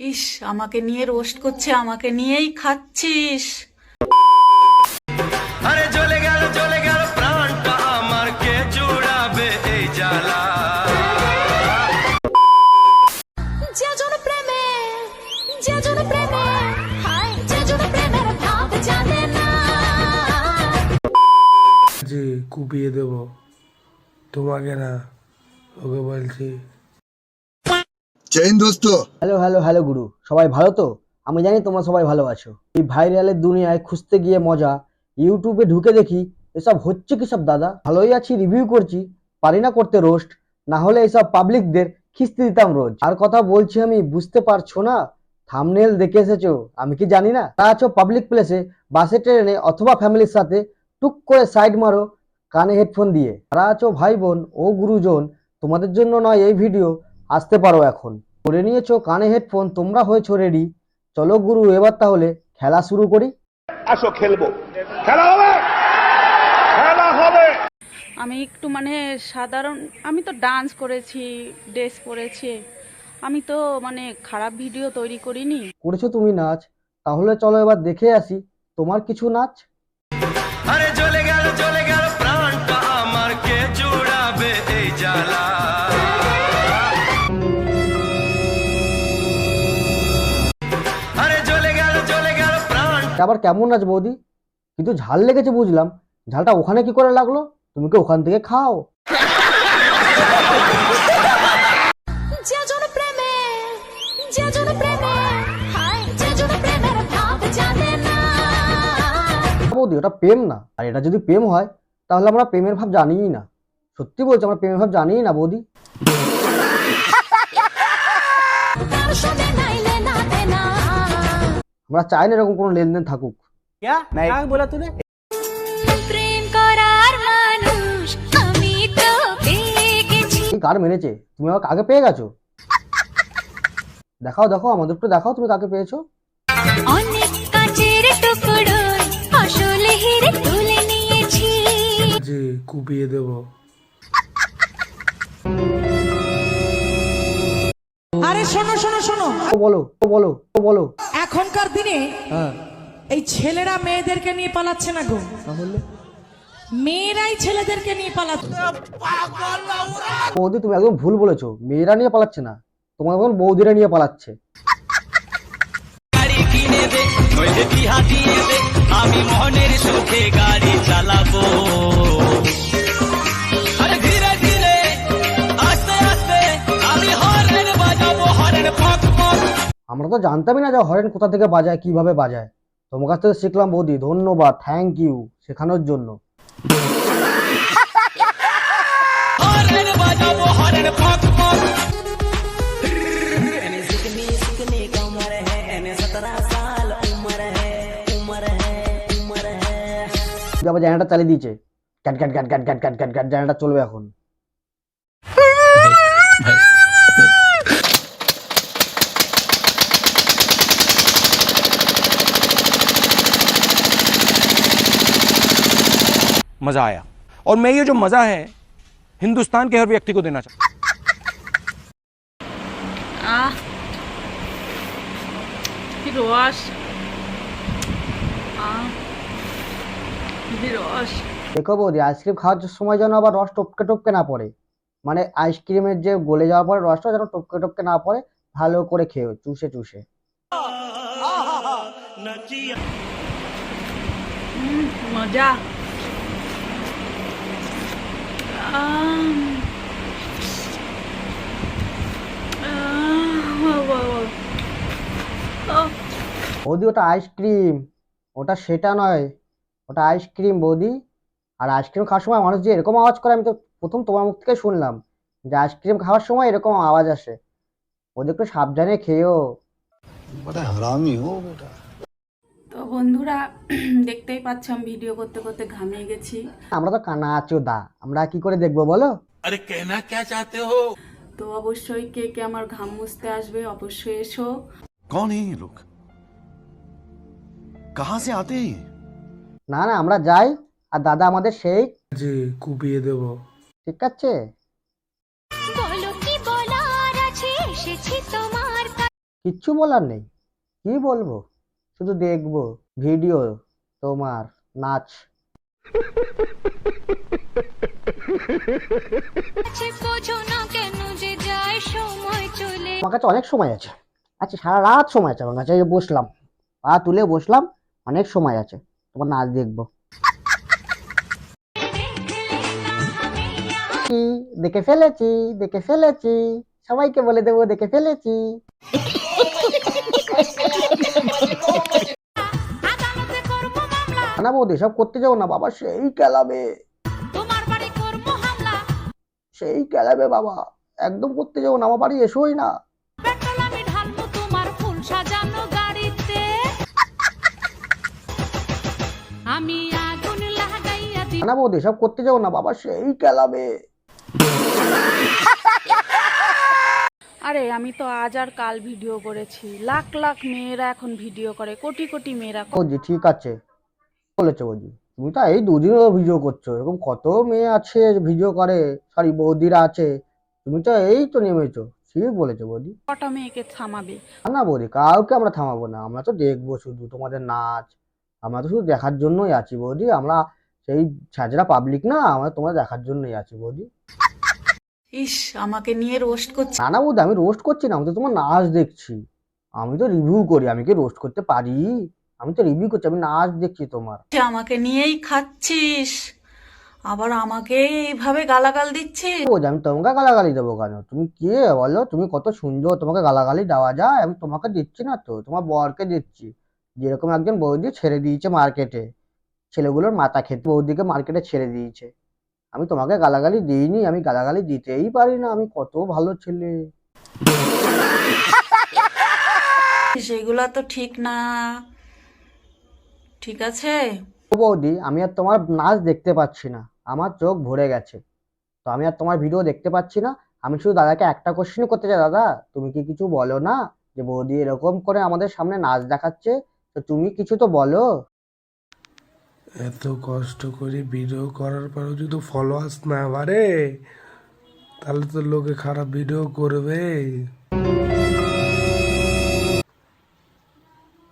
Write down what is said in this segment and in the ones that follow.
ইস আমাকে নিয়ে রোস্ট করছে আমাকে নিয়েই খাচ্ছিস। আরে জ্বলে গেল জ্বলে গেল প্রাণটা আমার কে জুড়াবে এই জ্বালা? যেজন প্রেমে যেজন প্রেমে যেজন প্রেমের ভাব জানে না। জি কুপিয়ে দেব তোমাকে না ওকে বলছি। চেইন দোস্ত। হ্যালো হ্যালো হ্যালো গুরু। সবাই ভালো তো? আমি জানি তোমরা সবাই ভালো আছো। এই ভাইরালের দুনিয়ায় খুঁজতে গিয়ে মজা ইউটিউবে ঢুকে দেখি এসব হচ্ছে কি সব দাদা? ভালোই আছি রিভিউ করছি, পারি না করতে রোস্ট না হলে এসব পাবলিকদের খিস্তি দিতাম রোজ। আর কথা বলছি আমি, বুঝতে পারছ না? থামনেল দেখে এসেছ, আমি কি জানি না? তা আছো পাবলিক প্লেসে বাসে ট্রেনে অথবা ফ্যামিলির সাথে, টুক করে সাইড মারো, কানে হেডফোন দিয়ে। তারা আছো ভাই বোন, ও গুরুজন, তোমাদের জন্য নয় এই ভিডিও আসতে পারো এখন। করে নিয়েছো কানে হেডফোন তোমরা হয়েছো রেডি চলো গুরু এবার তাহলে খেলা শুরু করি। আসো খেলব। খেলা হবে! খেলা হবে! আমি একটু মানে সাধারণ আমি তো ডান্স করেছি ড্রেস পরেছি। আমি তো মানে খারাপ ভিডিও তৈরি করিনি। করেছ তুমি নাচ। তাহলে চলো এবার দেখে আসি তোমার কিছু নাচ? আরে জ্বলে গেল জ্বলে গেল প্রাণটা আমার কে জুড়াবে এই জ্বালা? আবার কেমন আছে বৌদি? কিন্তু ঝাল লেগেছে বুঝলাম। ঝালটা ওখানে কি করে লাগল? তুমি কি ওখান থেকে খাও? বৌদি ওটা প্রেম না। আর এটা যদি প্রেম হয় তাহলে আমরা প্রেমের ভাব জানিই না। সত্যি বলছি আমরা প্রেমের ভাব জানিই না বৌদি। আমরা চাই না এরকম কোনো লেনদেন থাকুক। প্রেম করার মানুষ আমি তো পেয়ে গেছি তুমি কার মেরেছে? তুমি আমাকে আগে পেয়ে গেছো? দেখাও দেখো আমাদের তো দেখাও তুমি কাকে পেয়েছ? অনেক কাচের টুকরো আসলে হিরে তুলে নিয়েছি। জি কুপিয়ে দেব। আরে শোনো শোনো শোনো। বলো বলো বলো। এখনকার দিনে হ্যাঁ। এই ছেলেরা মেয়েদেরকে নিয়ে পালাচ্ছে না গো। তাহলে মেয়েরাই ছেলেদেরকে নিয়ে পালাচ্ছে। বৌদি তুমি একদম ভুল বলেছ। মেয়েরা নিয়ে পালাচ্ছে না। তোমার এখন বৌদিরা নিয়ে পালাচ্ছে। আমি মনের সুখে গাড়ি চালাবো। আমরা তো জানতামই না যে হরেন কোথা থেকে বাজায় কীভাবে বাজায় তোমার কাছ থেকে শিখলাম বৌদি ধন্যবাদ থ্যাংক ইউ শেখানোর জন্য আবার জানাটা চালিয়ে দিয়েছে cat cat cat cat cat cat cat cat জানাটা চলবে এখন मज़ा आया और मैं ये जो मज़ा है हिंदुस्तान के हर व्यक्ति को देना चाहता हूं। আহ কি রস আহ কি রস দেখো বৌদি আইসক্রিম খাওয়ার সময় যেন আবার রস টপকে টপকে না পড়ে মানে আইসক্রিমের যে গলে যাওয়ার পরে রসটা যেন টপকে টপকে না পড়ে ভালো করে খেও চুষে চুষে উম, মজা বৌদি, ওটা আইসক্রিম ওটা সেটা নয়। ওটা আইসক্রিম বৌদি। আর আইসক্রিম খাওয়ার সময় মানুষ যে এরকম আওয়াজ করে, আমি তো প্রথম তোমার মুখ থেকে শুনলাম যে আইসক্রিম খাওয়ার সময় এরকম আওয়াজ আসে। ওদের একটু সাবধানে খেয়েও। হারামি হো বেটা। বন্ধুরা দেখতেই পাচ্ছাম ভিডিও করতে করতে ঘামিয়ে গেছি। আমরা তো কানা দা আমরা কি করে দেখব বলো? আরে কেনা কে চাতে হো? তো অবশ্যই কে কে আমার ঘাম মুছতে আসবে অবশ্যই এসো। কোন এই লোক? কাহা সে আতে না না আমরা যাই আর দাদা আমাদের সেই। জি কুপিয়ে দেব। ঠিক আছে? বলো কি বলার আছে এসেছি তোমার কিচ্ছু বলার নেই কি বলব? শুধু দেখব ভিডিও তোমার নাচ। বোঝো না কেন যে যায় সময় চলে। আমার কাছে অনেক সময় আছে। আচ্ছা সারা রাত সময় আছে আমার কাছে বসলাম। পা তুলে বসলাম অনেক সময় আছে। তোমার নাচ দেখব। দেখে ফেলেছি দেখে ফেলেছি। সবাইকে বলে দেবো দেখে ফেলেছি। না বৌদি সব করতে যাব না বাবা সেই কেলাবে সেই কেলাবে বাবা একদম করতে যাব না আমার বাড়ি এসোই না। আমি আগুন লাগাইয়া না বৌদি সব করতে যাব না বাবা সেই কেলাবে আরে আমি তো আজ আর কাল ভিডিও করেছি। লাখ লাখ মেয়েরা এখন ভিডিও করে কোটি কোটি মেয়েরা বৌদি ঠিক আছে। বলেছ বৌদি। তুমি তো এই দুদিন হলো ভিডিও করছ এরকম কত মেয়ে আছে ভিডিও করে সরি বৌদিরা আছে তুমি তো এই তো নেমেছো ঠিক বলেছ বৌদি। কটা মেয়েকে থামাবে? না বৌদি কাউকে আমরা থামাবো না আমরা তো দেখব শুধু তোমাদের নাচ আমরা তো শুধু দেখার জন্যই আছি বৌদি আমরা সেই ছাজরা পাবলিক না আমরা তোমরা দেখার জন্যই আছি বৌদি। ইস আমাকে নিয়ে রোস্ট করছে। না না বৌদি আমি রোস্ট করছি না আমি তো তোমার নাচ দেখছি আমি তো রিভিউ করি আমি কি রোস্ট করতে পারি? আমি তো রিভিউ করছি আমি নাচ দেখছি তোমার। আমাকে নিয়েই খাচ্ছিস আবার আমাকে এইভাবে গালাগাল দিচ্ছিস? বৌদি আমি তোমাকে গালাগালি দেবো কেন? তুমি কে বলো? তুমি কত সুন্দর তোমাকে গালাগালি দেওয়া যায় আমি তোমাকে দিচ্ছি না তো তোমার বরকে দিচ্ছি। যেরকম একজন বৌদি ছেড়ে দিয়েছে মার্কেটে ছেলেগুলোর মাথা খেতে বৌদিকে মার্কেটে ছেড়ে দিয়েছে। আমি তোমাকে গালাগালি দিইনি আমি গালাগালি দিতেই পারি না আমি কত ভালো ছেলে। সেগুলো তো ঠিক না। ঠিক আছে? ও বৌদি আমি আর তোমার নাচ দেখতে পাচ্ছি না। আমার চোখ ভরে গেছে। তো আমি আর তোমার ভিডিও দেখতে পাচ্ছি না। আমি শুধু দাদাকে একটা কোশ্চেন করতে চাই দাদা। তুমি কি কিছু বলো না যে বৌদি এরকম করে আমাদের সামনে নাচ দেখাচ্ছে? তো তুমি কিছু তো বলো। এত কষ্ট করে ভিডিও করার পরেও যদি ফলোয়ার্স না বাড়ে তাহলে তো লোকে খারাপ ভিডিও করবে।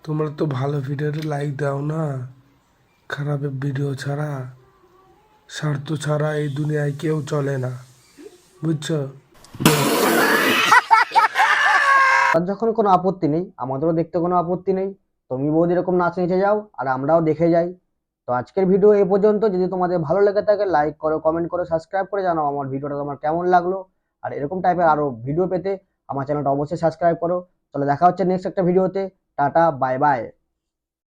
তোমরা তো ভালো ভিডিওতে লাইক দাও না। খারাপ ভিডিও ছাড়া, স্বার্থ ছাড়া এই দুনিয়ায় কেউ চলে না। বুঝছ? যখন কোনো আপত্তি নেই, আমাদেরও দেখতে কোনো আপত্তি নেই, তুমি বৌদি এরকম নাচ নেচে যাও, আর আমরাও দেখে যাই। তো আজকের ভিডিও এই পর্যন্ত, যদি তোমাদের ভালো লেগে থাকে লাইক করো কমেন্ট করো সাবস্ক্রাইব করে জানাও আমার ভিডিওটা তোমার কেমন লাগল। আর এরকম টাইপের আরও ভিডিও পেতে, আমার চ্যানেলটা অবশ্যই সাবস্ক্রাইব করো। চলো দেখা হচ্ছে নেক্সট একটা ভিডিওতে টাটা বাই বাই